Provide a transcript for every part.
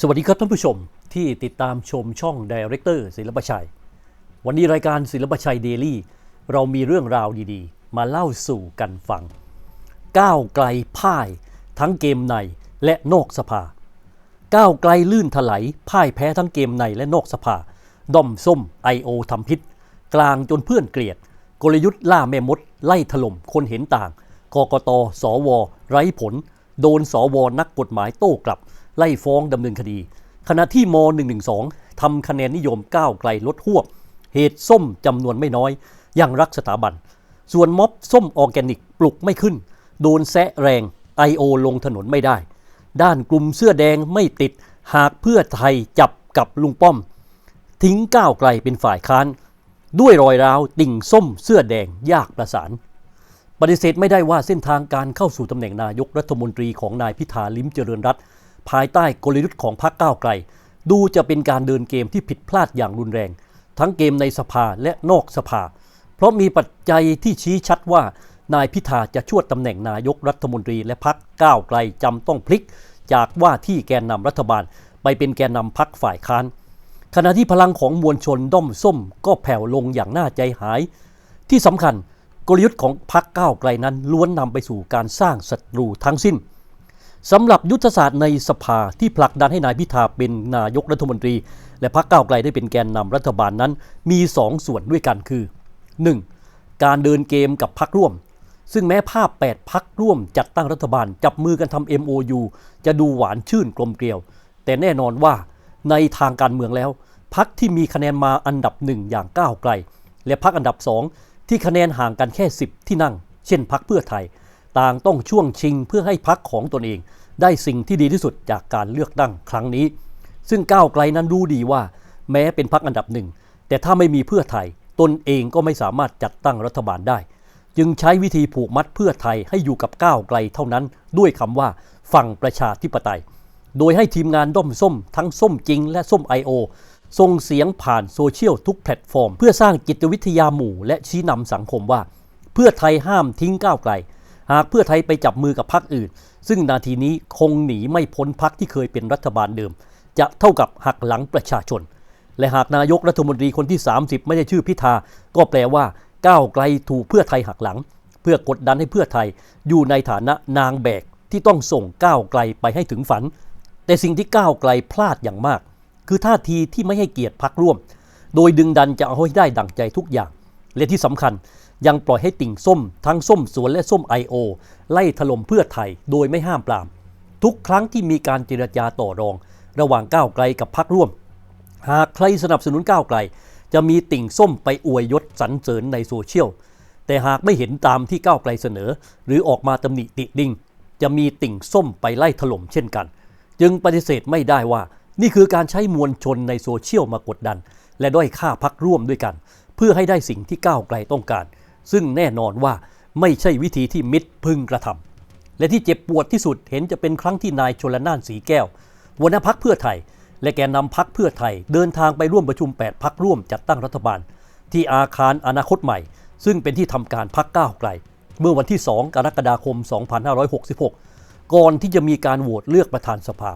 สวัสดีครับท่านผู้ชมที่ติดตามชมช่อง Director ศิลปชัย วันนี้รายการศิลปชัยเดลี่เรามีเรื่องราวดีๆ มาเล่าสู่กันฟัง ก้าวไกลพ่าย ทั้งเกมในและนอกสภา ก้าวไกลลื่นถลายพ่ายแพ้ทั้งเกมในและนอกสภาด้อมส้ม I.O. ทำพิษ กลางจนเพื่อนเกลียด กลยุทธ์ล่าแม่มด ไล่ถล่มคนเห็นต่างกกตสว ไร้ผล โดนสวนักกฎหมายโต้กลับ ไล่ฟ้องดำเนินคดี ขณะที่ม .112 ทำคะแนนนิยมก้าวไกลลดหวบ เหตุส้มจำนวนไม่น้อย ยังรักสถาบัน ส่วนม็อบส้มออร์แกนิกปลุกไม่ขึ้น โดนแซะแรง I.O. ลงถนนไม่ได้ ด้านกลุ่มเสื้อแดงไม่ติด หากเพื่อไทยจับกับลุงป้อม ทิ้งก้าวไกลเป็นฝ่ายค้าน ด้วยรอยร้าวติ่งส้มเสื้อแดงยากประสานปฏิเสธไม่ได้ว่าเส้นทางการเข้าสู่ตำแหน่งนายกรัฐมนตรีของนายพิธาลิ้มเจริญรัตน์ ภายใต้กลยุทธ์ของพรรคก้าวไกล ดูจะเป็นการเดินเกมที่ผิดพลาดอย่างรุนแรง ทั้งเกมในสภาและนอกสภา เพราะมีปัจจัยที่ชี้ชัดว่านายพิธาจะชวดตำแหน่งนายกรัฐมนตรีและพรรคก้าวไกลจำต้องพลิก จากว่าที่แกนนำรัฐบาล ไปเป็นแกนนำพรรคฝ่ายค้าน ขณะที่พลังของมวลชนด้อมส้มก็แผ่วลงอย่างน่าใจหาย ที่สำคัญกลยุทธ์ของพรรคก้าวไกลนั้นล้วนนำไปสู่การสร้างศัตรูทั้งสิ้น สำหรับยุทธศาสตร์ในสภาที่ผลักดันให้นายพิธาเป็นนายกรัฐมนตรี และพรรคก้าวไกลได้เป็นแกนนำรัฐบาลนั้น มี 2 ส่วนด้วยกันคือ 1. การเดินเกมกับพรรคร่วม ซึ่งแม้ภาพ 8พักร่วมจัดตั้งรัฐบาลจับมือกันทำ MOU จะดูหวานชื่นกลมเกลียว แต่แน่นอนว่าในทางการเมืองแล้วพักที่มีคะแนนมาอันดับหนึ่งอย่างก้าวไกล และพักอันดับสองที่คะแนนห่างกันแค่ 10 ที่นั่ง เช่นพักเพื่อไทย ต่างต้องช่วงชิงเพื่อให้พักของตนเอง ได้สิ่งที่ดีที่สุดจากการเลือกตั้งครั้งนี้ ซึ่งก้าวไกลนั้นรู้ดีว่า แม้เป็นพักอันดับหนึ่ง แต่ถ้าไม่มีเพื่อไทย ตนเองก็ไม่สามารถจัดตั้งรัฐบาลได้ จึงใช้วิธีผูกมัดเพื่อไทยให้อยู่กับก้าวไกลเท่านั้น ด้วยคำว่าฝั่งประชาธิปไตย โดยให้ทีมงานด้อมส้ม ทั้งส้มจริงและส้ม I.O. ส่งเสียงผ่านโซเชียลทุกแพลตฟอร์ม เพื่อสร้างจิตวิทยาหมู่และชี้นำสังคมว่า เพื่อไทยห้ามทิ้งก้าวไกล หากเพื่อไทยไปจับมือกับพรรคอื่น ซึ่งนาทีนี้คงหนีไม่พ้นพรรคที่เคยเป็นรัฐบาลเดิม จะเท่ากับหักหลังประชาชน และหากนายกรัฐมนตรีคนที่ 30 ไม่ได้ชื่อพิธา ก็แปลว่าก้าวไกลถูกเพื่อไทยหักหลัง เพื่อกดดันให้เพื่อไทยอยู่ในฐานะนางแบกที่ต้องส่งก้าวไกลไปให้ถึงฝัน แต่สิ่งที่ก้าวไกลพลาดอย่างมาก คือท่าทีที่ไม่ให้เกียรติพักร่วม โดยดึงดันจะเอาให้ได้ดั่งใจทุกอย่าง และที่สำคัญ ยังปล่อยให้ติ่งส้ม ทั้งส้มสวนและส้ม I.O. ไล่ถล่มเพื่อไทยโดยไม่ห้ามปราม ทุกครั้งที่มีการเจรจาต่อรอง ระหว่างก้าวไกลกับพักร่วม หากใครสนับสนุนก้าวไกล จะมีติ่งส้มไปอวยยศสรรเสริญในโซเชียล แต่หากไม่เห็นตามที่ก้าวไกลเสนอ หรือออกมาตำหนิติดิ่งจะมีติ่งส้มไปไล่ถล่มเช่นกัน จึงปฏิเสธไม่ได้ว่า นี่คือการใช้มวลชนในโซเชียลมากดดัน และด้อยค่าพักร่วมด้วยกัน เพื่อให้ได้สิ่งที่ก้าวไกลต้องการ ซึ่งแน่นอนว่าไม่ใช่วิธีที่มิตรพึงกระทำและที่เจ็บปวดที่สุดเห็นจะเป็นครั้งที่นายชลน่านสีแก้วหัวหน้าพักเพื่อไทย และแกนนำพักเพื่อไทย เดินทางไปร่วมประชุม 8 พักร่วมจัดตั้งรัฐบาล ที่อาคารอนาคตใหม่ ซึ่งเป็นที่ทำการพักก้าวไกล เมื่อวันที่ 2 กรกฎาคม 2566 ก่อนที่จะมีการโหวตเลือกประธานสภา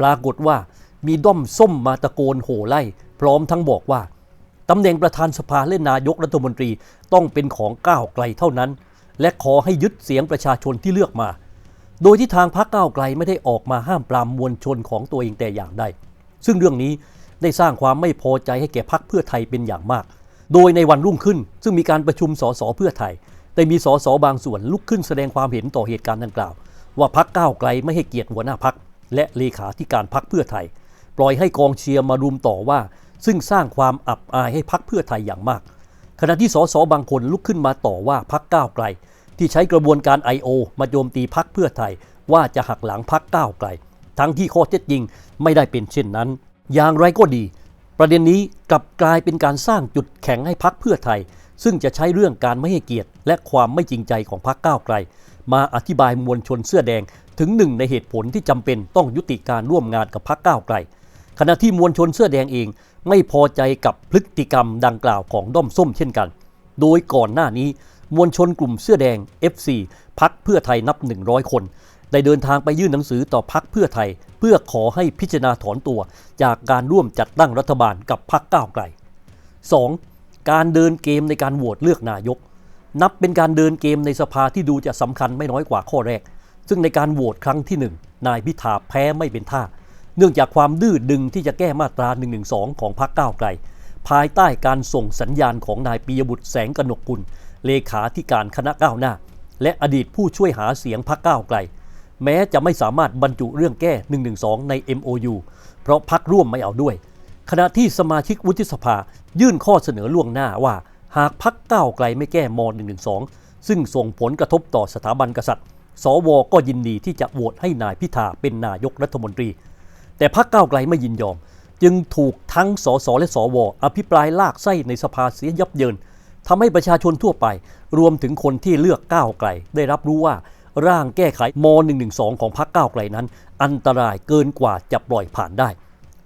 ปรากฏว่ามีด้อมส้มมาตะโกนโห่ไล่ พร้อมทั้งบอกว่า ตำแหน่งประธานสภาและนายกรัฐมนตรีต้องเป็นของก้าวไกลเท่านั้น และขอให้ยึดเสียงประชาชนที่เลือกมา โดยที่ทางพรรคก้าวไกลไม่ได้ออกมาห้ามปรามมวลชนของตัวเองแต่อย่างใดซึ่งเรื่องนี้ได้สร้างความไม่พอใจให้แก่พรรคเพื่อไทยเป็นอย่างมาก โดยในวันรุ่งขึ้น ซึ่งมีการประชุมสสเพื่อไทยแต่มีสสบางส่วนลุกขึ้นแสดงความเห็นต่อเหตุการณ์ดังกล่าว ว่าพรรคก้าวไกลไม่ให้เกียรติหัวหน้าพรรคและเลขาธิการพรรคเพื่อไทย ปล่อยให้กองเชียร์มารุมต่อว่า ซึ่งสร้างความอับอายให้พรรคเพื่อไทยอย่างมาก ขณะที่สสบางคนลุกขึ้นมาต่อว่าพรรคก้าวไกล ที่ใช้กระบวนการ I.O. มาโจมตีพรรคเพื่อไทย ว่าจะหักหลังพรรคก้าวไกล ทั้งที่ข้อเท็จจริงไม่ได้เป็นเช่นนั้น อย่างไรก็ดี ประเด็นนี้กลับกลายเป็นการสร้างจุดแข็งให้พรรคเพื่อไทย ซึ่งจะใช้เรื่องการไม่ให้เกียรติ และความไม่จริงใจของพรรคก้าวไกล มาอธิบายมวลชนเสื้อแดงถึงหนึ่งในเหตุผลที่จำเป็นต้องยุติการร่วมงานกับพรรคก้าวไกล ขณะที่มวลชนเสื้อแดงเอง ไม่พอใจกับพฤติกรรมดังกล่าวของด้อมส้มเช่นกัน โดยก่อนหน้านี้มวลชนกลุ่มเสื้อแดง FC พักเพื่อไทยนับ 100 คน ได้เดินทางไปยื่นหนังสือต่อพักเพื่อไทย เพื่อขอให้พิจารณาถอนตัว จากการร่วมจัดตั้งรัฐบาลกับพักก้าวไกล 2. การเดินเกมในการโหวตเลือกนายก นับเป็นการเดินเกมในสภาที่ดูจะสำคัญไม่น้อยกว่าข้อแรก ซึ่งในการโหวตครั้งที่ 1 นายพิธาแพ้ไม่เป็นท่า เนื่องจากความดื้อดึงที่จะแก้มาตรา112ของพรรคก้าวไกล ภายใต้การส่งสัญญาณของนายปียบุตรแสงกนกกุล เลขาธิการคณะก้าวหน้า และอดีตผู้ช่วยหาเสียงพรรคก้าวไกล แม้จะไม่สามารถบรรจุเรื่องแก้112ใน MOU เพราะพักร่วมไม่เอาด้วย ขณะที่สมาชิกวุฒิสภายื่นข้อเสนอล่วงหน้าว่า หากพักก้าวไกลไม่แก้ม .112 ซึ่งส่งผลกระทบต่อสถาบันกษัตริย์ สวก็ยินดีที่จะโหวตให้นายพิธาเป็นนายกรัฐมนตรี แต่พักก้าวไกลไม่ยินยอม จึงถูกทั้งสสและสวอภิปรายลากไส้ในสภาเสียยับเยินทำให้ประชาชนทั่วไป รวมถึงคนที่เลือกก้าวไกล ได้รับรู้ว่าร่างแก้ไขม .112 ของพรรคก้าวไกลนั้น อันตรายเกินกว่าจะปล่อยผ่านได้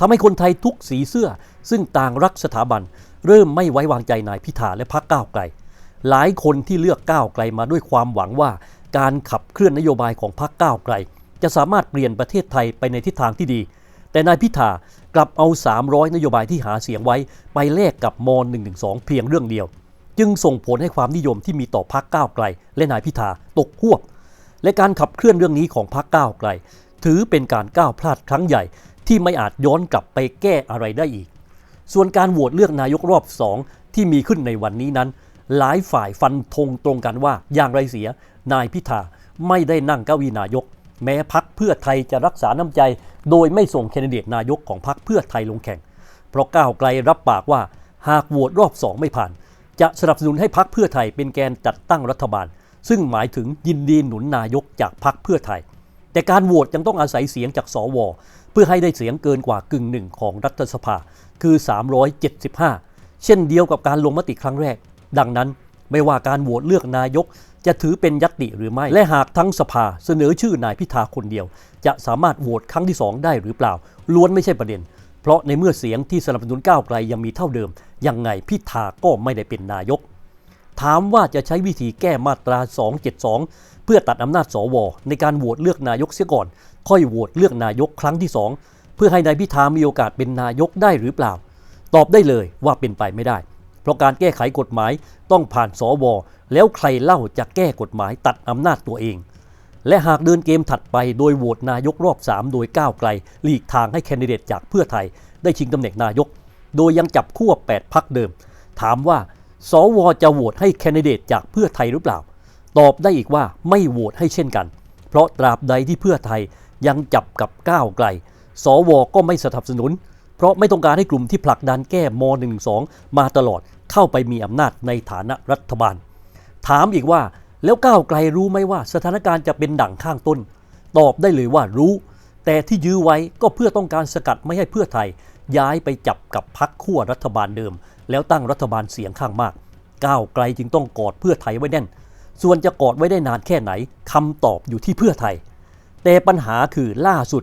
ทำให้คนไทยทุกสีเสื้อ ซึ่งต่างรักสถาบัน เริ่มไม่ไว้วางใจนายพิธาและพรรคก้าวไกล หลายคนที่เลือกก้าวไกลมาด้วยความหวังว่า การขับเคลื่อนนโยบายของพรรคก้าวไกล จะสามารถเปลี่ยนประเทศไทยไปในทิศทางที่ดี แต่นายพิธากลับเอา 300 นโยบายที่หาเสียงไว้ไปแลกกับม .112 เพียงเรื่องเดียว จึงส่งผลให้ความนิยมที่มีต่อพรรคก้าวไกล และนายพิธาตกหวบ และการขับเคลื่อนเรื่องนี้ของพรรคก้าวไกล ถือเป็นการก้าวพลาดครั้งใหญ่ ที่ไม่อาจย้อนกลับไปแก้อะไรได้อีก ส่วนการโหวตเลือกนายกรอบสองที่มีขึ้นในวันนี้นั้น หลายฝ่ายฟันธงตรงกันว่าอย่างไรเสีย นายพิธาไม่ได้นั่งเก้าอี้นายก แม้พักเพื่อไทยจะรักษาน้ำใจ โดยไม่ส่งแคนดิเดตนายกของพักเพื่อไทยลงแข่ง เพราะก้าวไกลรับปากว่าหากโหวตรอบสองไม่ผ่าน จะสนับสนุนให้พักเพื่อไทยเป็นแกนจัดตั้งรัฐบาล ซึ่งหมายถึงยินดีหนุนนายกจากพักเพื่อไทย แต่การโหวตยังต้องอาศัยเสียงจากสว เพื่อให้ได้เสียงเกินกว่ากึ่งหนึ่งของรัฐสภา คือ 375 เช่นเดียวกับการลงมติครั้งแรก ดังนั้นไม่ว่าการโหวตเลือกนายก จะถือเป็นยัตติหรือไม่ และหากทั้งสภาเสนอชื่อนายพิธาคนเดียว จะสามารถโหวตครั้งที่ 2 ได้หรือเปล่า ล้วนไม่ใช่ประเด็น เพราะในเมื่อเสียงที่สนับสนุนก้าวไกลยังมีเท่าเดิม ยังไงพิธาก็ไม่ได้เป็นนายก ถามว่าจะใช้วิธีแก้มาตรา 272 เพื่อตัดอำนาจสวในการโหวตเลือกนายกเสียก่อน ค่อยโหวตเลือกนายกครั้งที่ 2 เพื่อให้นายพิธามีโอกาสเป็นนายกได้หรือเปล่า ตอบได้เลยว่าเป็นไปไม่ได้ เพราะการแก้ไขกฎหมายต้องผ่านสวแล้วใครเล่าจะแก้กฎหมายตัดอำนาจตัวเอง และหากเดินเกมถัดไปโดยโหวตนายกรอบ 3 โดยก้าวไกล หลีกทางให้แคนดิเดตจากเพื่อไทย ได้ชิงตำแหน่งนายก โดยยังจับขั้ว8พักเดิม ถามว่า สวจะโหวตให้แคนดิเดตจากเพื่อไทยหรือเปล่า ตอบได้อีกว่าไม่โหวตให้เช่นกัน เพราะตราบใดที่เพื่อไทยยังจับกับก้าวไกล สวก็ไม่สนับสนุน เพราะไม่ต้องการให้กลุ่มที่ผลักดันแก้ม .112 มาตลอด เข้าไปมีอำนาจในฐานะรัฐบาล ถามอีกว่าแล้วก้าวไกลรู้ไหมว่า สถานการณ์จะเป็นดั่งข้างต้น ตอบได้เลยว่ารู้ แต่ที่ยื้อไว้ก็เพื่อต้องการสกัดไม่ให้เพื่อไทย ย้ายไปจับกับพักขั้วรัฐบาลเดิม แล้วตั้งรัฐบาลเสียงข้างมาก ก้าวไกลจึงต้องกอดเพื่อไทยไว้แน่น ส่วนจะกอดไว้ได้นานแค่ไหนคำตอบอยู่ที่เพื่อไทย แต่ปัญหาคือล่าสุด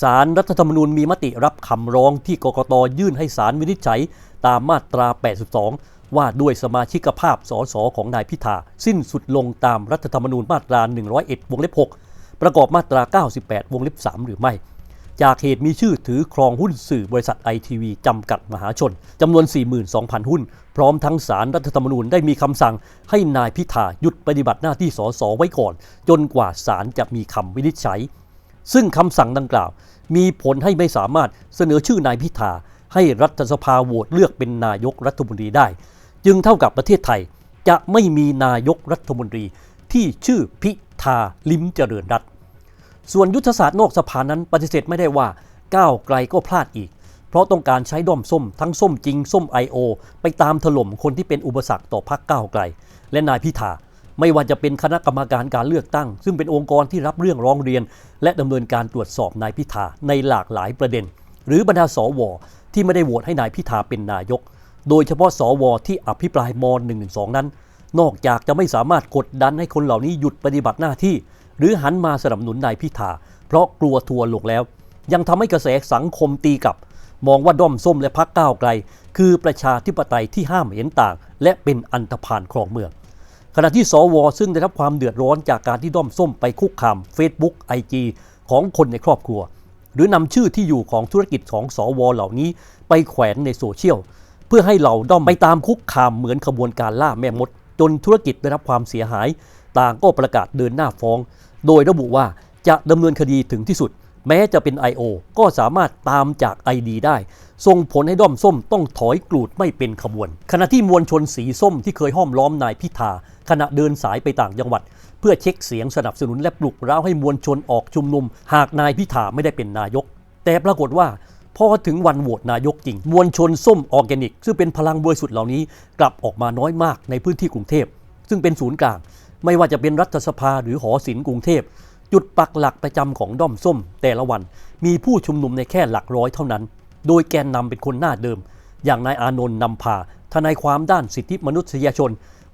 สารรัฐธรรมนูญมีมติรับคำร้องที่กกตยื่นให้สารวินิจฉัย ตามมาตรา 82 ว่าด้วยสมาชิกภาพสสของนายพิธา สิ้นสุดลงตามรัฐธรรมนูญมาตรา 101 วงเล็บ 6 ประกอบมาตรา 98 วงเล็บ 3 หรือไม่ จากเหตุมีชื่อถือครองหุ้นสื่อบริษัทไอทีวีจำกัดมหาชนจำนวน 42,000 หุ้น พร้อมทั้งสารรัฐธรรมนูญได้มีคำสั่ง ให้นายพิธาหยุดปฏิบัติหน้าที่สสไว้ก่อน จนกว่าศาลจะมีคำวินิจฉัย ซึ่งคำสั่งดังกล่าว มีผลให้ไม่สามารถเสนอชื่อนายพิธา ให้รัฐสภาโหวตเลือกเป็นนายกรัฐมนตรีได้ จึงเท่ากับประเทศไทยจะไม่มีนายกรัฐมนตรีที่ชื่อพิธาลิมเจริญรัตน์ส่วนยุทธศาสตร์นอกสภานั้นปฏิเสธไม่ได้ว่าก้าวไกลก็พลาดอีก เพราะต้องการใช้ด้อมส้มทั้งส้มจริง ส้ม I.O. ไปตามถล่มคนที่เป็นอุปสรรคต่อพรรคก้าวไกล และนายพิธาไม่ว่าจะเป็นคณะกรรมการการเลือกตั้ง ซึ่งเป็นองค์กรที่รับเรื่องร้องเรียน และดำเนินการตรวจสอบนายพิธาในหลากหลายประเด็น หรือบรรดาสว ที่ไม่ได้โหวตให้นายพิธาเป็นนายก โดยเฉพาะสวที่อภิปรายม .112 นั้น นอกจากจะไม่สามารถกดดันให้คนเหล่านี้หยุดปฏิบัติหน้าที่ หรือหันมาสนับสนุนนายพิธา เพราะกลัวทัวร์ลงแล้ว ยังทำให้กระแสสังคมตีกลับ มองว่าด้อมส้มและพักก้าวไกล คือประชาธิปไตยที่ห้ามเห็นต่าง และเป็นอันธพาลครองเมืองขณะที่สว ซึ่งได้รับความเดือดร้อนจากการที่ด้อมส้มไปคุกคาม Facebook IG ของคนในครอบครัว หรือนำชื่อที่อยู่ของธุรกิจของสวเหล่านี้ไปแขวนในโซเชียล เพื่อให้เหล่าด้อมไปตามคุกคามเหมือนขบวนการล่าแม่มด จนธุรกิจได้รับความเสียหาย ต่างก็ประกาศเดินหน้าฟ้อง โดยระบุว่าจะดำเนินคดีถึงที่สุด แม้จะเป็น I.O. ก็สามารถตามจาก ID ได้ ส่งผลให้ด้อมส้มต้องถอยกลูดไม่เป็นขบวน ขณะที่มวลชนสีส้มที่เคยห้อมล้อมนายพิธา ขณะเดินสายไปต่างจังหวัด เพื่อเช็คเสียงสนับสนุนและปลุกเร้าให้มวลชนออกชุมนุม หากนายพิธาไม่ได้เป็นนายก แต่ปรากฏว่าพอถึงวันโหวตนายกจริง มวลชนส้มออร์แกนิก ซึ่งเป็นพลังบริสุทธิ์เหล่านี้ กลับออกมาน้อยมากในพื้นที่กรุงเทพ ซึ่งเป็นศูนย์กลาง ไม่ว่าจะเป็นรัฐสภาหรือหอศิลป์กรุงเทพจุดปักหลักประจำของด้อมส้ม แต่ละวันมีผู้ชุมนุมในแค่หลักร้อยเท่านั้น โดยแกนนำเป็นคนหน้าเดิม อย่างนายอานนท์นำพา ทนายความด้านสิทธิมนุษยชน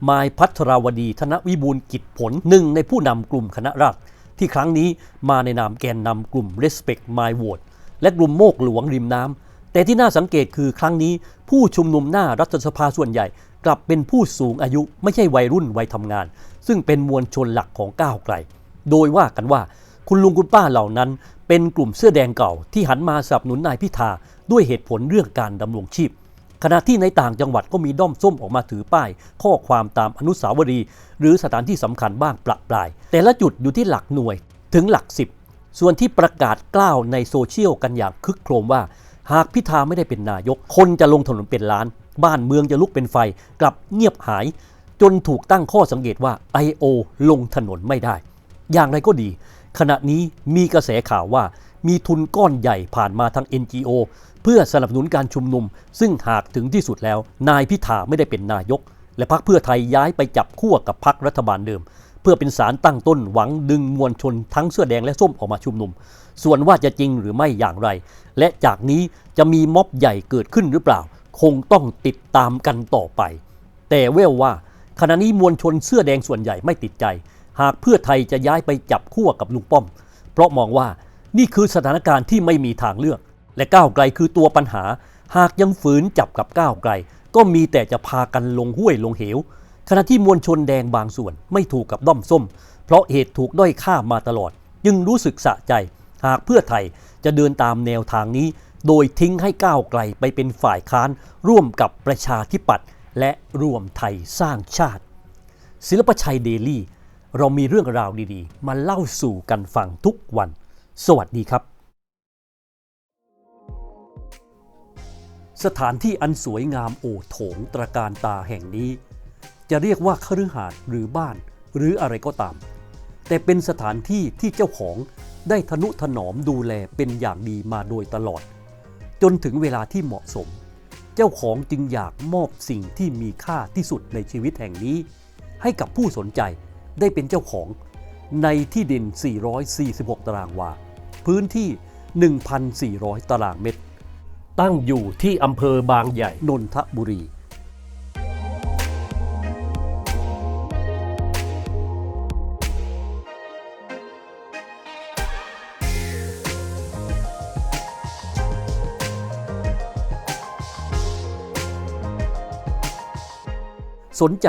มายพัทราวดี ธนวิบูลกิจผลหนึ่งในผู้นำกลุ่มคณะราษฎรที่ครั้งนี้มาในนามแกนนำกลุ่ม Respect My Vote และกลุ่มโมกหลวงริมน้ำแต่ที่น่าสังเกตคือครั้งนี้ผู้ชุมนุมหน้ารัฐสภาส่วนใหญ่ กลับเป็นผู้สูงอายุไม่ใช่วัยรุ่นวัยทำงาน ซึ่งเป็นมวลชนหลักของก้าวไกล โดยว่ากันว่า คุณลุงคุณป้าเหล่านั้น เป็นกลุ่มเสื้อแดงเก่าที่หันมาสนับสนุนนายพิธาด้วยเหตุผลเรื่องการดำรงชีพ ขณะที่ในต่างจังหวัดก็มีด้อมส้มออกมาถือป้าย ข้อความตามอนุสาวรีย์หรือสถานที่สำคัญบ้างประปราย แต่ละจุดอยู่ที่หลักหน่วยถึงหลักสิบส่วนที่ประกาศกล้าวในโซเชียลกันอย่างคึกโครมว่า หากพิธาไม่ได้เป็นนายก คนจะลงถนนเป็นล้าน บ้านเมืองจะลุกเป็นไฟกลับเงียบหาย จนถูกตั้งข้อสังเกตว่า I.O. ลงถนนไม่ได้ อย่างไรก็ดี ขณะนี้มีกระแสข่าวว่ามีทุนก้อนใหญ่ผ่านมาทาง NGO เพื่อสนับสนุนการชุมนุม ซึ่งหากถึงที่สุดแล้ว นายพิธาไม่ได้เป็นนายก และพรรคเพื่อไทยย้ายไปจับขั้วกับพรรครัฐบาลเดิม เพื่อเป็นสารตั้งต้นหวังดึงมวลชนทั้งเสื้อแดงและส้มออกมาชุมนุม ส่วนว่าจะจริงหรือไม่อย่างไร และจากนี้จะมีม็อบใหญ่เกิดขึ้นหรือเปล่า คงต้องติดตามกันต่อไป แต่แววว่าขณะนี้มวลชนเสื้อแดงส่วนใหญ่ไม่ติดใจ หากเพื่อไทยจะย้ายไปจับขั้วกับลุงป้อม เพราะมองว่านี่คือสถานการณ์ที่ไม่มีทางเลือก และก้าวไกลคือตัวปัญหา หากยังฝืนจับกับก้าวไกล ก็มีแต่จะพากันลงห้วยลงเหว ขณะที่มวลชนแดงบางส่วนไม่ถูกกับด้อมส้ม เพราะเหตุถูกด้อยค่ามาตลอด จึงรู้สึกสะใจ หากเพื่อไทยจะเดินตามแนวทางนี้ โดยทิ้งให้ก้าวไกลไปเป็นฝ่ายค้าน ร่วมกับประชาธิปัตย์และรวมไทยสร้างชาติ ศิลปชัยเดลี่ เรามีเรื่องราวดีๆ มาเล่าสู่กันฟังทุกวัน สวัสดีครับ สถานที่อันสวยงามโอโถงตระการตาแห่งนี้ จะเรียกว่าคฤหาสน์หรือบ้าน หรืออะไรก็ตาม แต่เป็นสถานที่ที่เจ้าของได้ทนุถนอมดูแลเป็นอย่างดีมาโดยตลอด จนถึงเวลาที่เหมาะสม เจ้าของจึงอยากมอบสิ่งที่มีค่าที่สุดในชีวิตแห่งนี้ ให้กับผู้สนใจ ได้เป็นเจ้าของในที่ดิน 446 ตารางวา พื้นที่ 1,400 ตารางเมตร ตั้งอยู่ที่อำเภอบางใหญ่ นนทบุรี สนใจ